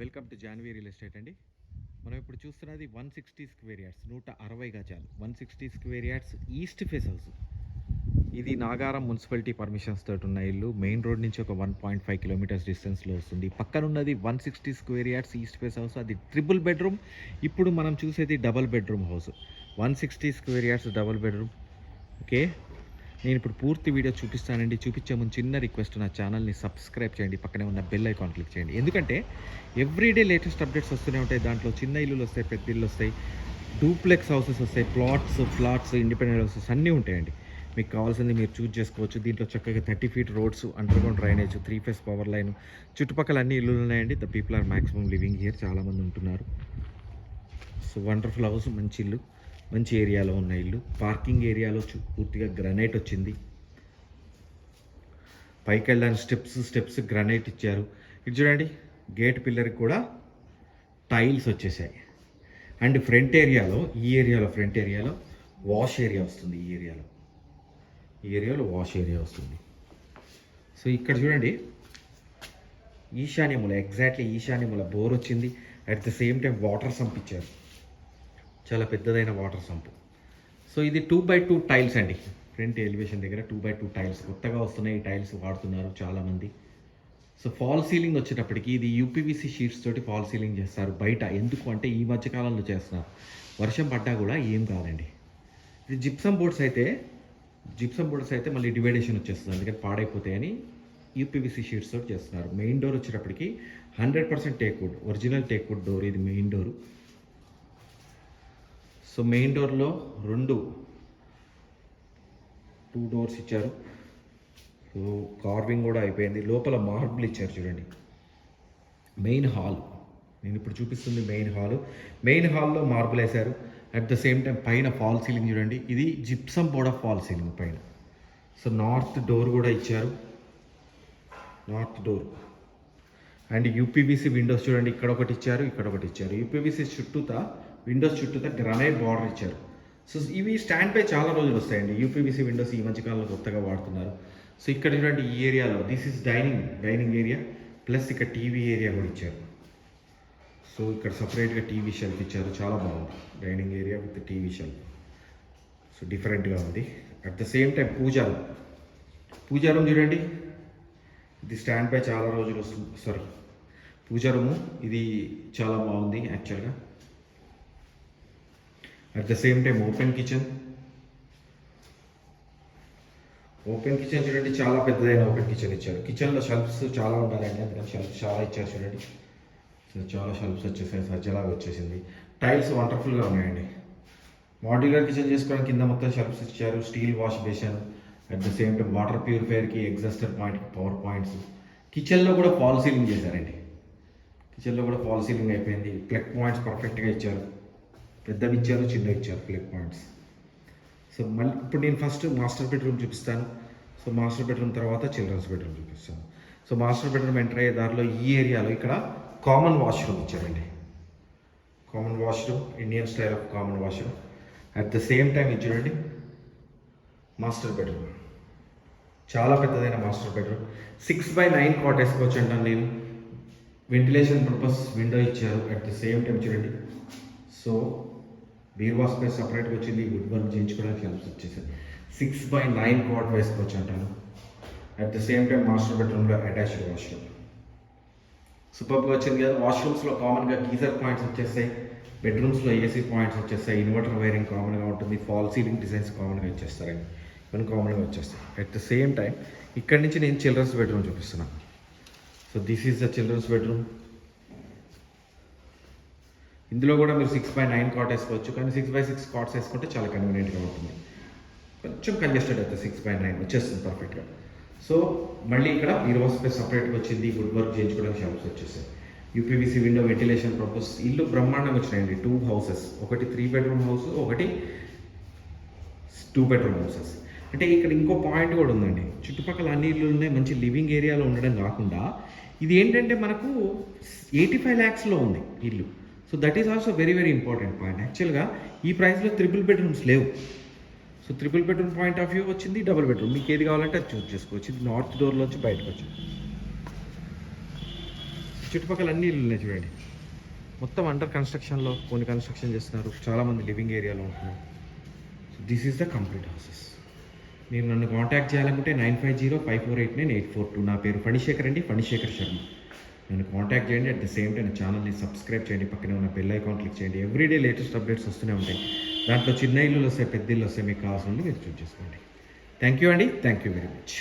Welcome to Janvi real estate అండి. మనం ఇప్పుడు చూస్తున్నది వన్ సిక్స్టీ స్క్వేర్ యార్డ్స్ నూట అరవై గజాలు. One sixty square yards east face house ఇది నాగారం మున్సిపాలిటీ పర్మిషన్స్ తోటి ఉన్న ఇల్లు. మెయిన్ రోడ్ నుంచి ఒక వన్ పాయింట్ ఫైవ్ కిలోమీటర్స్ డిస్టెన్స్లో వస్తుంది. పక్కనున్నది one sixty square yards east face house అది ట్రిపుల్ బెడ్రూమ్. ఇప్పుడు మనం చూసేది double bedroom house. One sixty square yards double bedroom. Okay. నేను ఇప్పుడు పూర్తి వీడియో చూపిస్తానండి. చూపించే ముందు చిన్న రిక్వెస్ట్ నా ఛానల్ని సబ్స్క్రైబ్ చేయండి. పక్కనే ఉన్న బెల్ ఐకాన్ క్లిక్ చేయండి. ఎందుకంటే ఎవ్రీడే లేటెస్ట్ అప్డేట్స్ వస్తూనే ఉంటాయి. దాంట్లో చిన్న ఇల్లులు వస్తాయి పెద్ద ఇల్లు వస్తాయి డూప్లెక్స్ హౌసెస్ వస్తాయి ప్లాట్స్ ఫ్లాట్స్ ఇండిపెండెంట్ హౌసెస్ అన్నీ ఉంటాయండి. మీకు కావాల్సింది మీరు చూజ్ చేసుకోవచ్చు. దీంట్లో చక్కగా thirty feet roads under ground drainage three phase power line చుట్టుపక్కల అన్ని ఇల్లులు ఉన్నాయండి. The people are maximum living here చాలామంది ఉంటున్నారు. సో వండర్ఫుల్ హౌస్ మంచి ఇల్లు. మంచి ఏరియాలో ఉన్న ఇల్లు. పార్కింగ్ ఏరియాలో చు- పూర్తిగా గ్రనైట్ వచ్చింది. పైకి వెళ్ళడానికి స్టెప్స్ స్టెప్స్ గ్రనైట్ ఇచ్చారు. ఇది చూడండి గేట్ పిల్లర్కి కూడా టైల్స్ వచ్చేసాయి. అండ్ ఫ్రంట్ ఏరియాలో ఈ ఏరియాలో ఫ్రంట్ ఏరియాలో వాష్ ఏరియా వస్తుంది ఈ ఏరియాలో. ఈ ఏరియాలో వాష్ ఏరియా వస్తుంది. సో ఇక్కడ చూడండి ఈశాన్యముల ఎగ్జాక్ట్లీ ఈశాన్యముల బోర్ వచ్చింది. At the same time water సంపించారు చాలా పెద్దదైన వాటర్ సంప్. సో ఇది టూ బై టూ టైల్స్ అండి. ఫ్రంట్ ఎలివేషన్ దగ్గర టూ బై టూ టైల్స్. కొత్తగా వస్తున్నాయి ఈ టైల్స్ వాడుతున్నారు చాలామంది. సో ఫాల్ సీలింగ్ వచ్చేటప్పటికి ఇది యూపీవీసీ షీట్స్ తోటి ఫాల్ సీలింగ్ చేస్తారు బయట. ఎందుకు అంటే ఈ మధ్యకాలంలో చేస్తున్నారు. వర్షం పడ్డా కూడా ఏం కాదండి. ఇది జిప్సం బోర్డ్స్ అయితే జిప్సం బోర్డ్స్ అయితే మళ్ళీ డివైడేషన్ వచ్చేస్తుంది. అందుకని పాడైపోతాయని యూపీవీసీ షీట్స్ తోటి చేస్తున్నారు. మెయిన్ డోర్ వచ్చేటప్పటికి hundred percent teak wood original teak wood door ఇది మెయిన్ డోర్ సో మెయిన్ డోర్లో రెండు టూ డోర్స్ ఇచ్చారు. సో కార్వింగ్ కూడా అయిపోయింది. లోపల మార్బుల్ ఇచ్చారు చూడండి. మెయిన్ హాల్ నేను ఇప్పుడు చూపిస్తుంది మెయిన్ హాల్ మెయిన్ హాల్లో మార్బుల్ వేశారు. అట్ ద సేమ్ టైం పైన ఫాల్ సీలింగ్ చూడండి. ఇది gypsum board of fall ceiling పైన. సో నార్త్ డోర్ కూడా ఇచ్చారు. North door and UPVC windows చూడండి. ఇక్కడ ఒకటి ఇచ్చారు. ఇక్కడ ఒకటి ఇచ్చారు. యూపీబీసీ చుట్టూతా విండోస్ చుట్టూతా గ్రనైట్ బార్డర్ ఇచ్చారు. సో ఇవి స్టాండ్ పై చాలా రోజులు వస్తాయండి. యూపీవీసీ విండోస్ ఈ మధ్యకాలంలో కొత్తగా వాడుతున్నారు. సో ఇక్కడ చూడండి ఈ ఏరియాలో this is dining dining area plus ఇక్కడ టీవీ ఏరియా కూడా ఇచ్చారు. సో ఇక్కడ సపరేట్గా టీవీ షెల్ఫ్ ఇచ్చారు. చాలా బాగుంది. Dining area with TV shelf so డిఫరెంట్గా ఉంది. At the same time puja room puja room చూడండి. ఇది స్టాండ్ పై చాలా రోజులు వస్తుంది. సారీ పూజా రూము ఇది చాలా బాగుంది యాక్చువల్గా at the same time open kitchen open kitchen చూడండి చాలా పెద్దదైన ఓపెన్ కిచెన్ ఇచ్చారు. కిచెన్లో షెల్ఫ్స్ చాలా ఉండాలండి. అందుకని షెల్ఫ్స్ చాలా ఇచ్చారు చూడండి. సో చాలా షెల్ఫ్స్ వచ్చేసాయి. సజ్జలాగా వచ్చేసింది. టైల్స్ వండర్ఫుల్గా ఉన్నాయండి. మాడ్యులర్ కిచెన్ చేసుకోవడానికి కింద మొత్తం షెల్ఫ్స్ ఇచ్చారు. Steel wash basin at the same time water ప్యూరిఫైయర్కి exhauster పాయింట్కి పవర్ పాయింట్స్ కిచెన్లో కూడా ఫాల్ సీలింగ్ చేశారండి. కిచెన్లో కూడా ఫాల్ సీలింగ్ అయిపోయింది. ప్లగ్ పాయింట్స్ పర్ఫెక్ట్గా ఇచ్చారు. పెద్దవి ఇచ్చారు చిన్నవి ఇచ్చారు ప్లగ్ పాయింట్స్ సో మళ్ళీ ఇప్పుడు నేను ఫస్ట్ మాస్టర్ బెడ్రూమ్ చూపిస్తాను. సో మాస్టర్ బెడ్రూమ్ తర్వాత చిల్డ్రన్స్ బెడ్రూమ్ చూపిస్తాను. సో మాస్టర్ బెడ్రూమ్ ఎంటర్ అయ్యే దారిలో ఈ ఏరియాలో ఇక్కడ కామన్ వాష్రూమ్ ఇచ్చారండి. Common washroom Indian style of common washroom at the same time ఇది చూడండి మాస్టర్ బెడ్రూమ్ చాలా పెద్దదైన master bedroom six by nine cot వేసుకోవచ్చు అంటాను నేను. వెంటిలేషన్ పర్పస్ విండో ఇచ్చారు. అట్ ద సేమ్ టైం చూడండి సో బీర్వాస్ పై సపరేట్గా వచ్చింది గుడ్ వన్ చేయించుకోవడానికి హెల్ప్ వచ్చేసింది. సిక్స్ బై నైన్ కాట్ వేసుకోవచ్చు అంటాను at the same time master బెడ్రూమ్లో అటాచ్డ్ వాష్రూమ్ సూపర్గా వచ్చింది కదా. వాష్రూమ్స్లో కామన్గా గీజర్ పాయింట్స్ వచ్చేస్తాయి. బెడ్రూమ్స్లో ఏసీ పాయింట్స్ వచ్చేస్తాయి. ఇన్వర్టర్ వైరింగ్ కామన్గా ఉంటుంది. ఫాల్ సీలింగ్ డిజైన్స్ కామన్గా ఇచ్చేస్తారు ఇవన్నీ కామన్గా వచ్చేస్తాయి. అట్ ద సేమ్ టైం ఇక్కడి నుంచి నేను చిల్డ్రన్స్ బెడ్రూమ్ చూపిస్తున్నాను so this is the children's bedroom ఇందులో కూడా మీరు సిక్స్ బై నైన్ కాట్ వేసుకోవచ్చు. కానీ సిక్స్ బై సిక్స్ కాట్స్ వేసుకుంటే చాలా కన్వీనియంట్గా ఉంటుంది. కొంచెం కంజెస్టెడ్ అవుతుంది సిక్స్ బై నైన్ వచ్చేస్తుంది పర్ఫెక్ట్గా సో మళ్ళీ ఇక్కడ ఈరోజు స్పేస్ సపరేట్గా వచ్చింది. గుడ్ వర్క్ చేయించుకోవడానికి షాప్స్ వచ్చేసాయి. యూపీవీసీ విండో వెంటిలేషన్ పర్పస్ ఇల్లు బ్రహ్మాండంగా వచ్చినాయండి. టూ హౌసెస్ ఒకటి త్రీ బెడ్రూమ్ హౌస్ ఒకటి టూ బెడ్రూమ్ హౌసెస్ అంటే ఇక్కడ ఇంకో పాయింట్ కూడా ఉందండి. చుట్టుపక్కల అన్ని ఇల్లు ఉన్నాయి. మంచి లివింగ్ ఏరియాలో ఉండడం కాకుండా ఇది ఏంటంటే మనకు ఎయిటీ ఫైవ్ ల్యాక్స్లో ఉంది ఇల్లు. So that is also very very important point యాక్చువల్గా ఈ ప్రైస్లో త్రిపుల్ బెడ్రూమ్స్ లేవు. So triple bedroom point of view వచ్చింది డబుల్ బెడ్రూమ్ మీకు ఏది కావాలంటే అది చూస్ చేసుకోవచ్చు. ఇది నార్త్ వచ్చి బయటకు వచ్చింది. చుట్టుపక్కల అన్ని ఇల్లు ఉన్నాయి చూడండి. మొత్తం అండర్ కన్స్ట్రక్షన్లో కొన్ని కన్స్ట్రక్షన్ చేస్తున్నారు. చాలామంది లివింగ్ ఏరియాలో ఉంటున్నారు. So this is the complete houses మీరు నన్ను కాంటాక్ట్ చేయాలనుకుంటే nine five zero five four eight nine eight four two. నా పేరు ఫణిశేఖర్ అండి. ఫణిశేఖర్ శర్మ. నన్ను కాంటాక్ట్ చేయండి. అట్ ద సేమ్ టైం ఛానల్ని సబ్స్క్రైబ్ చేయండి. పక్కనే ఉన్న బెల్ ఐకాన్ క్లిక్ చేయండి. ఎవ్రీడే లేటెస్ట్ అప్డేట్స్ వస్తూనే ఉంటాయి. దాంట్లో చిన్న ఇల్లులు వస్తాయి పెద్ద ఇల్లు వస్తాయి మీకు కావాల్సిన మీరు చూస్ చేసుకోండి థ్యాంక్ యూ అండి. Thank you very much